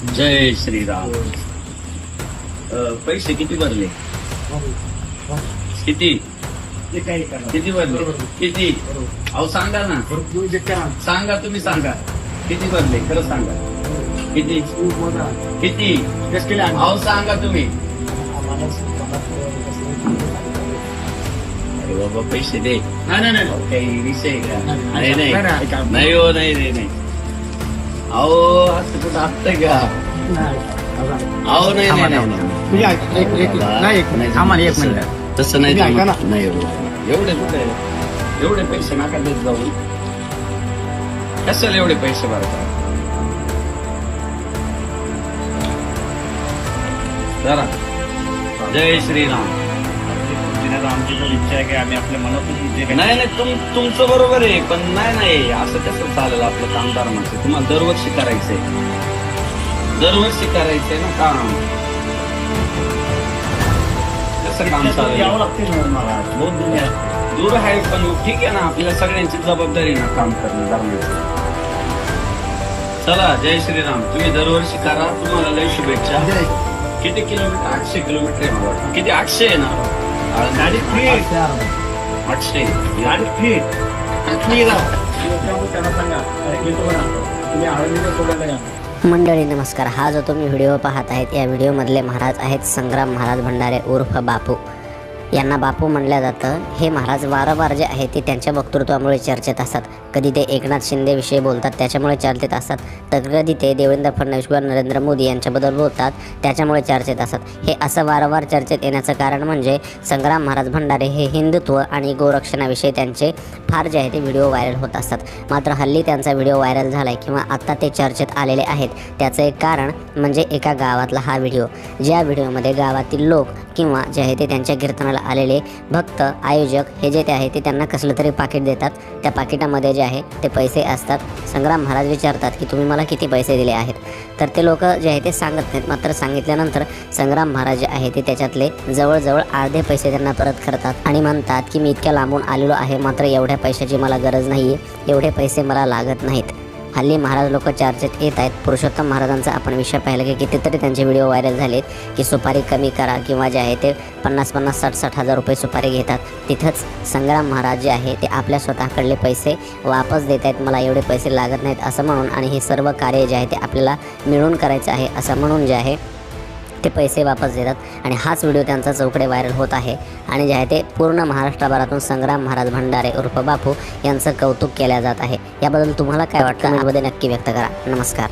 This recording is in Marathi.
जय श्रीराम. पैसे किती भरले? किती? किती भरले? किती? अहो सांगा ना. सांगा तुम्ही सांगा. किती भरले? खरं सांगा. किती? किती? अहो सांगा तुम्ही. अरे बाबा पैसे दे. नाही नाही काही विषय का नाही नाही. नाही हो नाही नाही नाही. अहो असं कुठं असतंय का? अहो नाही नाही, नाही. नाही आम्हाला एक तसं- मिनिट तसं नाही तुम्ही ऐका जमत. नाही. एवढे कुठे एवढे पैसे नका देत जाऊ. कशाला एवढे पैसे भरता जरा. जय श्रीराम. आमची तर इच्छा आहे की आम्ही आपल्या मनातून जे काही नाही नाही तुम तुमचं बरोबर आहे पण नाही नाही असं कसं चालेल आपलं कामदार माणसं? तुम्हाला दरवर्षी करायचंय. दरवर्षी करायचंय ना काम. कसं काम चालेल? लागते ना मला. बहुत दूर आहे. दूर आहे पण ठीक आहे ना आपल्या सगळ्यांची जबाबदारी आहे ना काम करणं धर्माची चला जय श्रीराम. तुम्ही दरवर्षी करा तुम्हाला लय शुभेच्छा. किती किलोमीटर? आठशे किलोमीटर आहे मला वाटतं. किती? आठशे आहे ना? गाडी आठशे गाडी त्यांना सांगा तुम्ही आळंदीला सोडायला या मंडळी नमस्कार. हा जो तुम्ही व्हिडिओ पाहत आहेत या व्हिडिओमधले महाराज आहेत संग्राम महाराज भंडारे उर्फ बापू. यांना बापू म्हणलं जातं. हे महाराज वारंवार जे आहे ते त्यांच्या वक्तृत्वामुळे चर्चेत असतात. कधी ते एकनाथ शिंदेविषयी बोलतात त्याच्यामुळे चर्चेत असतात. तर कधी ते देवेंद्र फडणवीस किंवा नरेंद्र मोदी यांच्याबद्दल बोलतात त्याच्यामुळे चर्चेत असतात. हे असं वारंवार चर्चेत येण्याचं कारण म्हणजे संग्राम महाराज भंडारे हे हिंदुत्व आणि गोरक्षणाविषयी त्यांचे फार जे आहे ते व्हिडिओ व्हायरल होत असतात. मात्र हल्ली त्यांचा व्हिडिओ व्हायरल झाला आहे किंवा आत्ता ते चर्चेत आलेले आहेत त्याचं एक कारण म्हणजे एका गावातला हा व्हिडिओ. ज्या व्हिडिओमध्ये गावातील लोक किंवा जे आहे ते त्यांच्या कीर्तनाला आलेले भक्त आयोजक हे जे ते आहे ते त्यांना कसलं तरी पाकिट देतात. त्या पाकिटामध्ये जे आहे ते पैसे असतात. संग्राम महाराज विचारतात की तुम्ही मला किती पैसे दिले आहेत? तर ते लोक जे आहे ते सांगत नाहीत. मात्र सांगितल्यानंतर संग्राम महाराज जे आहे ते त्याच्यातले जवळजवळ अर्धे पैसे त्यांना परत करतात आणि म्हणतात की मी इतक्या लांबून आलेलो आहे मात्र एवढ्या पैशाची मला गरज नाही आहे एवढे पैसे मला लागत नाहीत. हल्ली महाराज लोक चर्चेत येत आहेत. पुरुषोत्तम महाराजांचा आपण विषय पाहिला की कितीतरी त्यांचे व्हिडिओ व्हायरल झालेत की सुपारी कमी करा किंवा जे आहे ते पन्नास पन्नास साठ साठ हजार रुपये सुपारी घेतात. तिथंच संग्राम महाराज जे आहे ते आपल्या स्वतःकडले पैसे वापस देत आहेत. मला एवढे पैसे लागत नाहीत असं म्हणून आणि हे सर्व कार्य जे आहे ते आपल्याला मिळून करायचं आहे असं म्हणून जे आहे ते पैसे वापस देतात. आणि हाच व्हिडिओ त्यांचा चौकडे व्हायरल होत आहे. आणि जे आहे ते पूर्ण महाराष्ट्रभरातून संग्राम महाराज भंडारे उर्फ बापू यांचं कौतुक केलं जात आहे. याबद्दल तुम्हाला काय वाटतं? कमेंटमध्ये नक्की व्यक्त करा. नमस्कार.